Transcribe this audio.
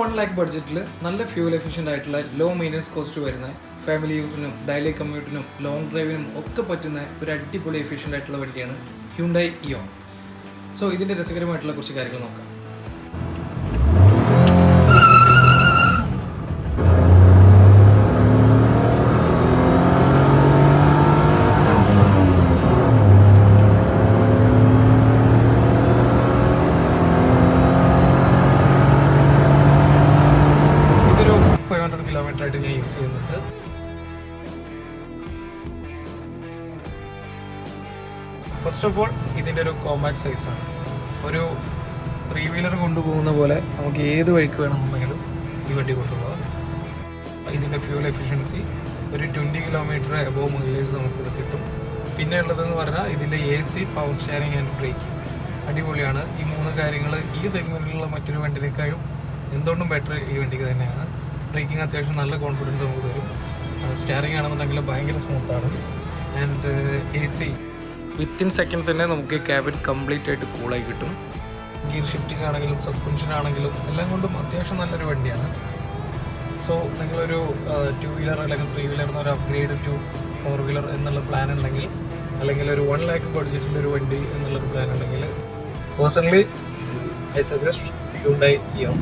One lakh ബഡ്ജറ്റിൽ നല്ല fuel efficient ആയിട്ടുള്ള ലോ മെയിന്റനൻസ് കോസ്റ്റ് വരുന്ന ഫാമിലി യൂസിനും ഡെയിലി കമ്മ്യൂട്ടിനും ലോങ് ഡ്രൈവിനും ഒക്കെ പറ്റുന്ന ഒരു അടിപൊളി എഫിഷ്യന്റ് ആയിട്ടുള്ള വണ്ടിയാണ് ഹ്യൂണ്ടായി ഇയോൺ സോ ഇതിന്റെ രസകരമായിട്ടുള്ള കുറച്ച് കാര്യങ്ങൾ നോക്കാം. ഹൺഡ്രഡ് കിലോമീറ്റർ ആയിട്ട് ഞാൻ യൂസ് ചെയ്യുന്നുണ്ട്. ഫസ്റ്റ് ഓഫ് ഓൾ ഇതിന്റെ ഒരു കോമ്പാക്ട് സൈസാണ് ഒരു ത്രീ വീലർ കൊണ്ടുപോകുന്ന പോലെ നമുക്ക് ഏത് വഴിക്ക് വേണമെന്നുണ്ടെങ്കിലും ഈ വണ്ടി കൊണ്ടുപോകാം. ഇതിന്റെ ഫ്യൂൽ എഫിഷ്യൻസി ഒരു ട്വന്റി കിലോമീറ്റർ എബോവ് മൈലേജ് നമുക്കിത് കിട്ടും. പിന്നെ ഉള്ളതെന്ന് പറഞ്ഞാൽ ഇതിന്റെ A C power steering and brake അടിപൊളിയാണ്. ഈ മൂന്ന് കാര്യങ്ങൾ ഈ സെഗ്മെന്റിലുള്ള മറ്റൊരു വണ്ടിനേക്കാളും എന്തുകൊണ്ടും ബെറ്റർ ഈ വണ്ടിക്ക് തന്നെയാണ്. ബ്രേക്കിംഗ് അത്യാവശ്യം നല്ല കോൺഫിഡൻസ് നമുക്ക് തരും. സ്റ്റിയറിംഗ് ആണെന്നുണ്ടെങ്കിൽ ഭയങ്കര സ്മൂത്താണ് and A C within seconds തന്നെ നമുക്ക് ക്യാബിൻ കംപ്ലീറ്റ് ആയിട്ട് കൂളായി കിട്ടും. ഗിയർ ഷിഫ്റ്റിംഗ് ആണെങ്കിലും സസ്പെൻഷൻ ആണെങ്കിലും എല്ലാം കൊണ്ടും അത്യാവശ്യം നല്ലൊരു വണ്ടിയാണ്. സോ നിങ്ങളൊരു ടു വീലർ അല്ലെങ്കിൽ ത്രീ വീലർ എന്നൊരു അപ്ഗ്രേഡ് ടു ഫോർ വീലർ എന്നുള്ള പ്ലാൻ ഉണ്ടെങ്കിൽ അല്ലെങ്കിൽ ഒരു വൺ ലാക്ക് ബഡ്ജറ്റിലൊരു വണ്ടി എന്നുള്ളൊരു പ്ലാൻ ഉണ്ടെങ്കിൽ personally I suggest Hyundai Eon